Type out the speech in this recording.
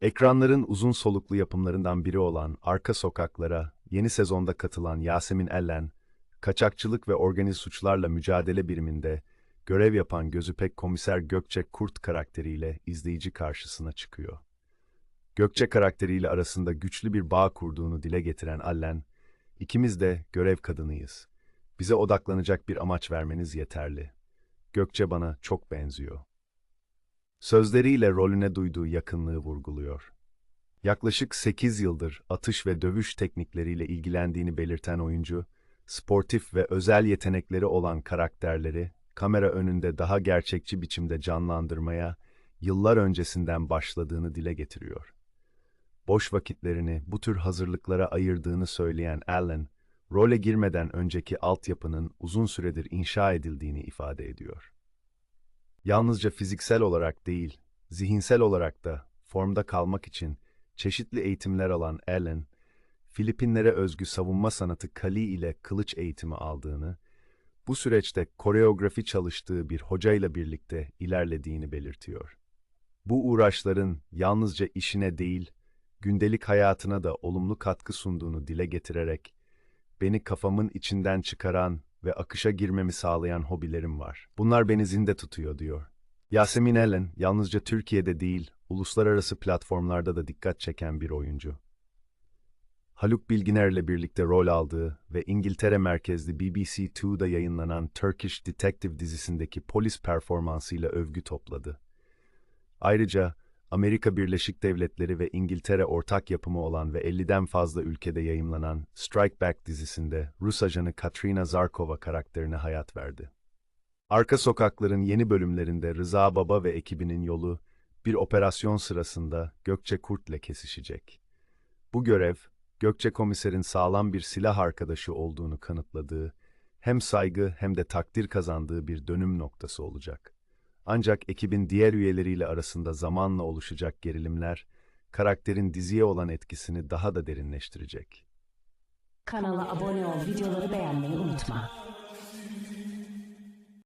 Ekranların uzun soluklu yapımlarından biri olan Arka Sokaklara yeni sezonda katılan Yasemin Ellen, kaçakçılık ve organize suçlarla mücadele biriminde görev yapan gözüpek komiser Gökçe Kurt karakteriyle izleyici karşısına çıkıyor. Gökçe karakteriyle arasında güçlü bir bağ kurduğunu dile getiren Allen, ikimiz de görev kadınıyız. Bize odaklanacak bir amaç vermeniz yeterli. Gökçe bana çok benziyor. Sözleriyle rolüne duyduğu yakınlığı vurguluyor. Yaklaşık 8 yıldır atış ve dövüş teknikleriyle ilgilendiğini belirten oyuncu, sportif ve özel yetenekleri olan karakterleri kamera önünde daha gerçekçi biçimde canlandırmaya yıllar öncesinden başladığını dile getiriyor. Boş vakitlerini bu tür hazırlıklara ayırdığını söyleyen Allen, role girmeden önceki altyapının uzun süredir inşa edildiğini ifade ediyor. Yalnızca fiziksel olarak değil, zihinsel olarak da formda kalmak için çeşitli eğitimler alan Allen, Filipinlere özgü savunma sanatı Kali ile kılıç eğitimi aldığını, bu süreçte koreografi çalıştığı bir hocayla birlikte ilerlediğini belirtiyor. Bu uğraşların yalnızca işine değil, gündelik hayatına da olumlu katkı sunduğunu dile getirerek, beni kafamın içinden çıkaran ve akışa girmemi sağlayan hobilerim var. Bunlar beni zinde tutuyor, diyor. Yasemin Ellen, yalnızca Türkiye'de değil, uluslararası platformlarda da dikkat çeken bir oyuncu. Haluk Bilginer'le birlikte rol aldığı ve İngiltere merkezli BBC 2'da yayınlanan Turkish Detective dizisindeki polis performansıyla övgü topladı. Ayrıca Amerika Birleşik Devletleri ve İngiltere ortak yapımı olan ve 50'den fazla ülkede yayımlanan Strike Back dizisinde Rus ajanı Katrina Zarkova karakterine hayat verdi. Arka Sokakların yeni bölümlerinde Rıza Baba ve ekibinin yolu bir operasyon sırasında Gökçe Kurt'le kesişecek. Bu görev, Gökçe Komiser'in sağlam bir silah arkadaşı olduğunu kanıtladığı, hem saygı hem de takdir kazandığı bir dönüm noktası olacak. Ancak ekibin diğer üyeleriyle arasında zamanla oluşacak gerilimler, karakterin diziye olan etkisini daha da derinleştirecek. Kanala abone ol, videoları beğenmeyi unutma.